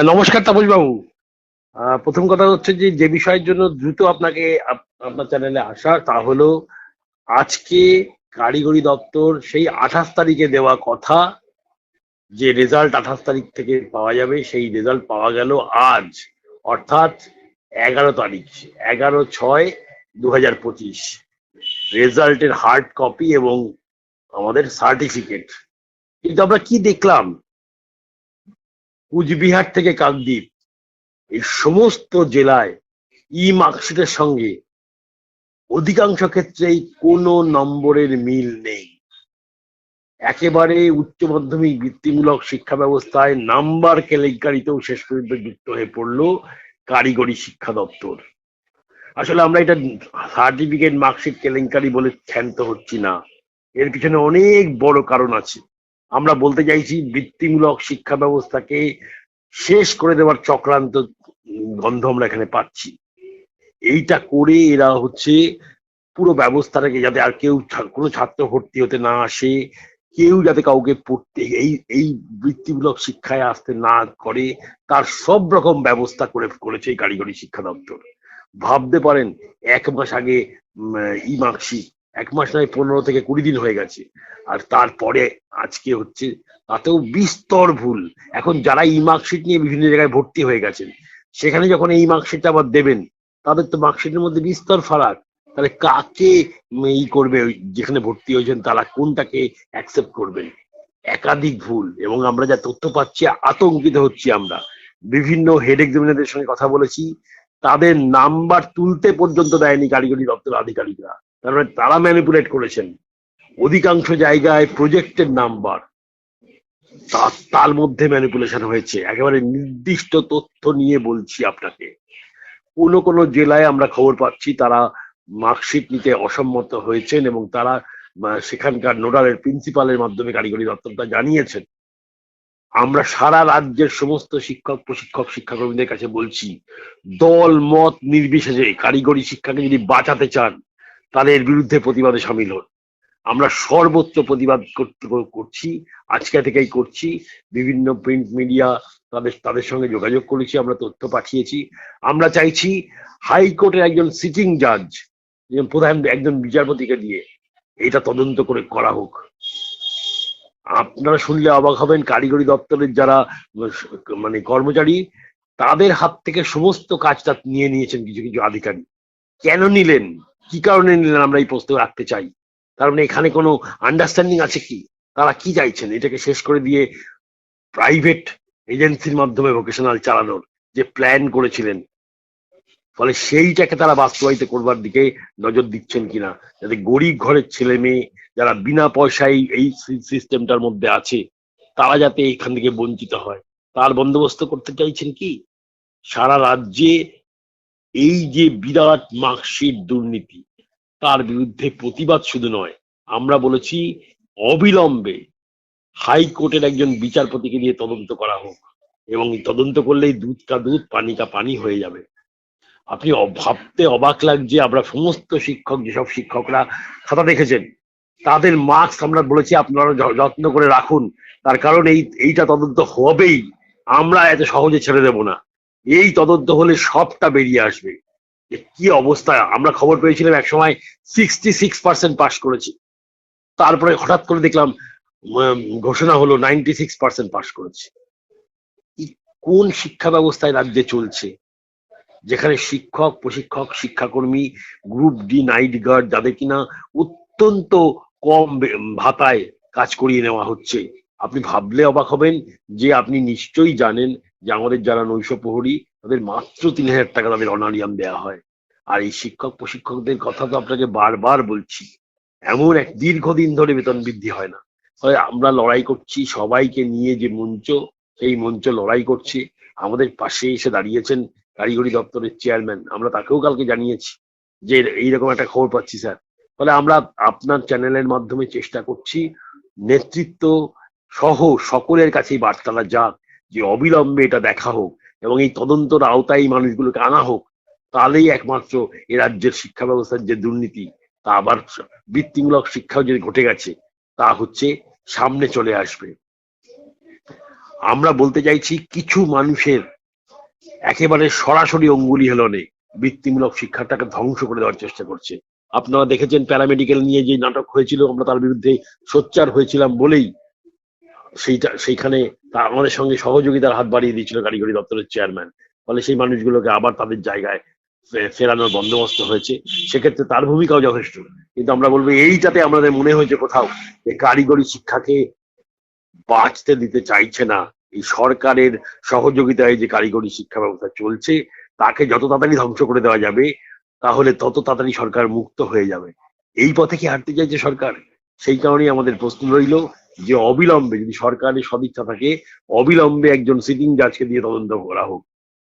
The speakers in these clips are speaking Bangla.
নমস্কার তাপস বাবু প্রথম কথা হচ্ছে যে যে বিষয়ের জন্য দ্রুত আপনাকে আপ- আপনার চ্যানেলে আসা, তা হলো আজকে কারিগরি দপ্তর সেই আঠাশ তারিখে দেওয়া কথা, যে রেজাল্ট আঠাশ তারিখ থেকে পাওয়া যাবে, সেই রেজাল্ট পাওয়া গেল আজ, অর্থাৎ এগারো তারিখ, এগারো ছয় দু হাজার পঁচিশ। রেজাল্টের হার্ড কপি এবং আমাদের সার্টিফিকেট। কিন্তু আমরা কি দেখলাম? কুচবিহার থেকে কাকদ্বীপ, এই সমস্ত জেলায় ই মার্কশিটের সঙ্গে অধিকাংশ ক্ষেত্রেই কোনো নম্বরের মিল নেই। একেবারে উচ্চ মাধ্যমিক বৃত্তিমূলক শিক্ষা ব্যবস্থায় নাম্বার কেলেঙ্কারিতেও শেষ পর্যন্ত যুক্ত হয়ে পড়ল কারিগরি শিক্ষা দপ্তর। আসলে আমরা এটা সার্টিফিকেট, মার্কশিট কেলেঙ্কারি বলে ক্ষান্ত হচ্ছি না। এর পিছনে অনেক বড় কারণ আছে। আমরা বলতে চাইছি বৃত্তিমূলক শিক্ষা ব্যবস্থাকে শেষ করে দেওয়ার চক্রান্ত গন্ধ আমরা এখানে পাচ্ছি। এইটা করে এরা হচ্ছে পুরো ব্যবস্থাটাকে যাতে আর কেউ কোনো ছাত্র ভর্তি হতে না আসে, কেউ যাতে কাউকে পড়তে, এই এই বৃত্তিমূলক শিক্ষায় আসতে না করে, তার সব রকম ব্যবস্থা করে করেছে এই কারিগরি শিক্ষা দপ্তর। ভাবতে পারেন, এক মাস আগে ই মার্কশিট এক মাস নয়, পনেরো থেকে কুড়ি দিন হয়ে গেছে। আর তারপরে আজকে হচ্ছে, তাতেও বিস্তর ভুল। এখন যারা ই মার্কশিট নিয়ে বিভিন্ন জায়গায় ভর্তি হয়ে গেছেন, সেখানে যখন এই মার্কশিটটা আবার দেবেন, তাদের তো মার্কশিটের মধ্যে বিস্তর ফারাক। তাহলে কাকে ই করবে যেখানে ভর্তি হয়েছেন, তারা কোনটাকে অ্যাকসেপ্ট করবেন? একাধিক ভুল, এবং আমরা যা তথ্য পাচ্ছি, আতঙ্কিত হচ্ছি আমরা। বিভিন্ন হেড এক্সামিনারদের সঙ্গে কথা বলেছি, তাদের নাম্বার তুলতে পর্যন্ত দেয়নি কারিগরি দপ্তর আধিকারিকরা। তার মানে তারা ম্যানিপুলেট করেছেন। অধিকাংশ জায়গায় প্রজেক্টের নাম্বার তার মধ্যে ম্যানিপুলেশন হয়েছে। একেবারে নির্দিষ্ট তথ্য নিয়ে বলছি আপনাকে। কোনো কোনো জেলায় আমরা খবর পাচ্ছি, তারা মার্কশিট নিতে অসম্মত হয়েছেন এবং তারা সেখানকার নোডালের প্রিন্সিপালের মাধ্যমে কারিগরি দপ্তরটা জানিয়েছেন। আমরা সারা রাজ্যের সমস্ত শিক্ষক, প্রশিক্ষক, শিক্ষাকর্মীদের কাছে বলছি, দল, মত নির্বিশেষে কারিগরি শিক্ষাকে যদি বাঁচাতে চান এর বিরুদ্ধে প্রতিবাদে সামিল হন। আমরা সর্বোচ্চ প্রতিবাদ করছি, আজকে থেকেই করছি। বিভিন্ন প্রিন্ট মিডিয়া তাদের তাদের সঙ্গে যোগাযোগ করেছি, আমরা তথ্য পাঠিয়েছি। আমরা চাইছি হাইকোর্টের একজন সিটিং জাজ প্রধান, একজন বিচারপতিকে দিয়ে এটা তদন্ত করে করা হোক। আপনারা শুনলে অবাক হবেন, কারিগরি দপ্তরের যারা মানে কর্মচারী, তাদের হাত থেকে সমস্ত কাজটা নিয়ে নিয়েছেন কিছু কিছু আধিকারিক। কেন নিলেন? কি কারণে নিলেন আমরা এই প্রশ্ন রাখতে চাই? তার মানে এখানে কোনো আন্ডারস্ট্যান্ডিং আছে কি? তারা কি চাইছেন? এটাকে শেষ করে দিয়ে প্রাইভেট এজেন্সির মাধ্যমে ভোকেশনাল চালানোর যে প্ল্যান করেছিলেন, ফলে সেইটাকে তারা বাস্তবায়িত করবার দিকে নজর দিচ্ছেন কিনা? যাতে গরিব ঘরের ছেলে মেয়ে যারা বিনা পয়সায় এই সিস্টেমটার মধ্যে আছে, তারা যাতে এখান থেকে বঞ্চিত হয়। তার বন্দোবস্ত করতে চাইছেন কি? সারা রাজ্যে এই যে বিরাট মার্কশিট দুর্নীতি, তার বিরুদ্ধে প্রতিবাদ শুধু নয়, আমরা বলেছি অবিলম্বে হাইকোর্টের একজন বিচারপতিকে দিয়ে তদন্ত করা হোক এবং তদন্ত করলেই দুধ কা দুধ, পানি কা পানি হয়ে যাবে। আপনি ভাবতে অবাক লাগছে আমরা সমস্ত শিক্ষক, যেসব শিক্ষকরা খাতা দেখেছেন, তাদের মার্কস আমরা বলেছি আপনারা যত্ন করে রাখুন। তার কারণ এই, এইটা তদন্ত হবেই। আমরা এত সহজে ছেড়ে দেব না। এই তদন্ত হলে সবটা বেরিয়ে আসবে। কি অবস্থা, আমরা খবর পেয়েছিলাম এক সময় সিক্সটি সিক্স পার্সেন্ট পাস করেছি। তারপরে হঠাৎ করে দেখলাম ঘোষণা হলো নাইনটি সিক্স পার্সেন্ট পাস করেছে কোন শিক্ষা ব্যবস্থায় রাজ্যে চলছে? যেখানে শিক্ষক, প্রশিক্ষক, শিক্ষাকর্মী গ্রুপ ডি নাইট গার্ড যাদের কিনা অত্যন্ত কম ভাতায় কাজ করিয়ে নেওয়া হচ্ছে। আপনি ভাবলে অবাক হবেন যে আপনি নিশ্চয়ই জানেন যে আমাদের যারা নৈশ প্রহরী তাদের মাত্র তিন হাজার টাকা তাদের অনারিয়াম দেওয়া হয়। আর এই শিক্ষক, প্রশিক্ষকদের কথা তো আপনাকে বারবার বলছি, এমন এক দীর্ঘদিন ধরে বেতন বৃদ্ধি হয় না। ফলে আমরা লড়াই করছি, সবাইকে নিয়ে যে মঞ্চ, সেই মঞ্চ লড়াই করছে। আমাদের পাশে এসে দাঁড়িয়েছেন কারিগরি দপ্তরের চেয়ারম্যান। আমরা তাকেও কালকে জানিয়েছি যে এইরকম একটা খবর পাচ্ছি, স্যার। ফলে আমরা আপনার চ্যানেলের মাধ্যমে চেষ্টা করছি, নেতৃত্ব সহ সকলের কাছেই বার্তাটা যাক। যে অবিলম্বে এটা দেখা হোক এবং এই তদন্তর আওতায় মানুষগুলোকে আনা হোক, তাহলেই একমাত্র এ রাজ্যের শিক্ষা ব্যবস্থার যে দুর্নীতি, তা আবার বৃত্তিমূলক শিক্ষাও যে ঘটে গেছে, তা হচ্ছে সামনে চলে আসবে। আমরা বলতে চাইছি কিছু মানুষের একেবারে সরাসরি অঙ্গুলি হেলনে বৃত্তিমূলক শিক্ষাটাকে ধ্বংস করে দেওয়ার চেষ্টা করছে। আপনারা দেখেছেন প্যারামেডিক্যাল নিয়ে যে নাটক হয়েছিল, আমরা তার বিরুদ্ধে সোচ্চার হয়েছিলাম বলেই সেইটা, সেইখানে আমাদের সঙ্গে সহযোগিতার হাত বাড়িয়ে দিয়েছিল কারিগরি দপ্তরের চেয়ারম্যান। ফলে সেই মানুষগুলোকে আবার তাদের জায়গায় ফেরানোর বন্দোবস্ত হয়েছে। সেক্ষেত্রে তার ভূমিকাও যথেষ্ট। কিন্তু আমরা বলব এইটাতে আমাদের মনে হয়েছে কোথাও যে কারিগরি শিক্ষাকে বাঁচতে দিতে চাইছে না। এই সরকারের সহযোগিতায় যে কারিগরি শিক্ষা ব্যবস্থা চলছে, তাকে যত তাড়াতাড়ি ধ্বংস করে দেওয়া যাবে, তাহলে তত তাড়াতাড়ি সরকার মুক্ত হয়ে যাবে। এই পথে কি হাঁটতে চাইছে সরকার? সেই কারণেই আমাদের প্রশ্ন রইল যে অবিলম্বে যদি সরকারের সদিচ্ছা থাকে, অবিলম্বে একজন সিটিং জাজকে দিয়ে তদন্ত করা হোক।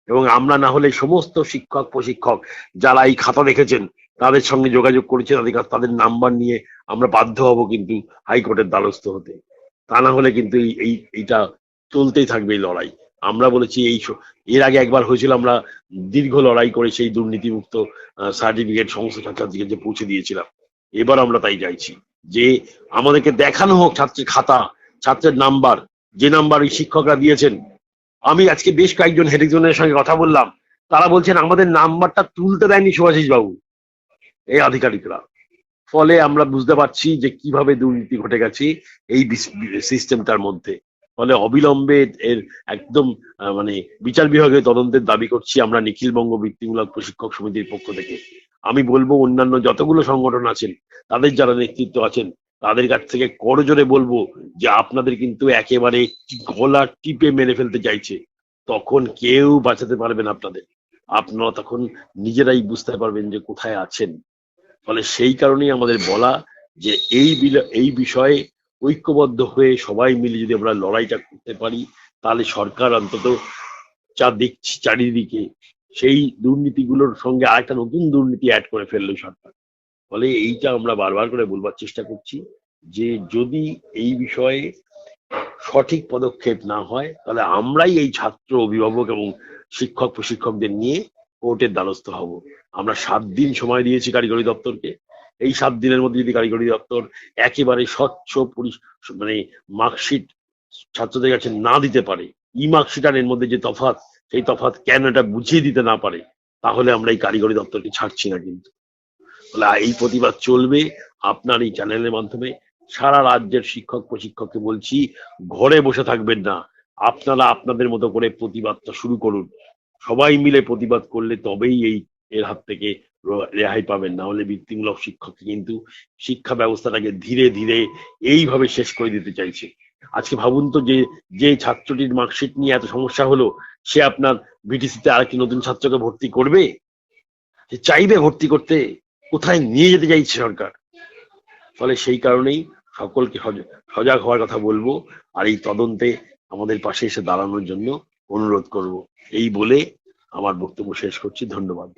এবং আমরা না হলে সমস্ত শিক্ষক, প্রশিক্ষক যারা এই খাতা দেখেছেন, তাদের সঙ্গে যোগাযোগ করেছে তাদের কাছে তাদের নাম্বার নিয়ে আমরা বাধ্য হব কিন্তু হাইকোর্টের দ্বারস্থ হতে। তা না হলে কিন্তু এই এই- এইটা চলতেই থাকবে এই লড়াই। আমরা বলেছি এই এর আগে একবার হয়েছিল, আমরা দীর্ঘ লড়াই করে সেই দুর্নীতিমুক্ত সার্টিফিকেট সমস্ত ছাত্রছাত্রীকে যে পৌঁছে দিয়েছিলাম। এবার আমরা তাই চাইছি। যে আমাদেরকে দেখানো হোক ছাত্রের খাতা, ছাত্রের নাম্বার, যে নাম্বার ওই শিক্ষকরা দিয়েছেন। আমি আজকে বেশ কয়েকজন হেডিজনের সঙ্গে কথা বললাম। তারা বলছেন, আমাদের নাম্বারটা তুলতে দেয়নি সুভাষিস বাবু এই আধিকারিকরা। ফলে আমরা বুঝতে পারছি যে কীভাবে দুর্নীতি ঘটে গেছে এই সিস্টেমটার মধ্যে। ফলে অবিলম্বে এর একদম মানে বিচার বিভাগের তদন্তের দাবি করছি আমরা নিখিল বঙ্গ বৃত্তিমূলক প্রশিক্ষক সমিতির পক্ষ থেকে। আমি বলব অন্যান্য যতগুলো সংগঠন আছেন, তাদের যারা নেতৃত্ব আছেন, তাদের কাছ থেকে করজোরে বলব যে আপনাদের কিন্তু একেবারে গলা টিপে মেরে ফেলতে চাইছে। তখন কেউ বাঁচাতে পারবেন আপনাদের। আপনারা তখন নিজেরাই বুঝতে পারবেন যে কোথায় আছেন। ফলে সেই কারণেই আমাদের বলা যে এই এই বিষয়ে ঐক্যবদ্ধ হয়ে সবাই মিলে যদি আমরা লড়াইটা করতে পারি, তাহলে সরকার অন্তত যা দেখছি চারিদিকে সেই দুর্নীতিগুলোর সঙ্গে আরেকটা নতুন দুর্নীতি অ্যাড করে ফেলল সরকার। ফলে এইটা আমরা বারবার করে বলবার চেষ্টা করছি যে যদি এই বিষয়ে সঠিক পদক্ষেপ না হয়, তাহলে আমরাই এই ছাত্র অভিভাবক এবং শিক্ষক, প্রশিক্ষকদের নিয়ে কোর্টের দ্বারস্থ হব। আমরা সাত দিন সময় দিয়েছি কারিগরি দপ্তরকে। এই সাত দিনের মধ্যে যদি কারিগরি দপ্তর একেবারে স্বচ্ছ পরি- মানে মার্কশিট ছাত্রদের কাছে না দিতে পারে ই মার্কশিট আর এর মধ্যে যে তফাৎ সেই তফাৎ কেন এটা বুঝিয়ে দিতে না পারে, তাহলে আমরা এই কারিগরি দপ্তরকে ছাড়ছি না কিন্তু। এই প্রতিবাদ চলবে, আপনার এই চ্যানেলের মাধ্যমে। সারা রাজ্যের শিক্ষক প্রশিক্ষককে বলছি, ঘরে বসে থাকবেন না। আপনারা আপনাদের মতো করে প্রতিবাদটা শুরু করুন। সবাই মিলে প্রতিবাদ করলে তবেই এই এর হাত থেকে রেহাই পাবেন। না হলে বৃত্তিমূলক শিক্ষক কিন্তু শিক্ষা ব্যবস্থাটাকে ধীরে ধীরে এইভাবে শেষ করে দিতে চাইছে। আজকে ভাবুন তো যে যে ছাত্রটির মার্কশিট নিয়ে এত সমস্যা হলো, সে আপনার বিটিসিতে আরেকটি নতুন ছাত্রকে ভর্তি করবে? সে চাইবে ভর্তি করতে? কোথায় নিয়ে যেতে চাইছে সরকার? ফলে সেই কারণেই সকলকে সজ- সজাগ হওয়ার কথা বলব আর এই তদন্তে আমাদের পাশে এসে দাঁড়ানোর জন্য অনুরোধ করব। এই বলে আমার বক্তব্য শেষ করছি। ধন্যবাদ।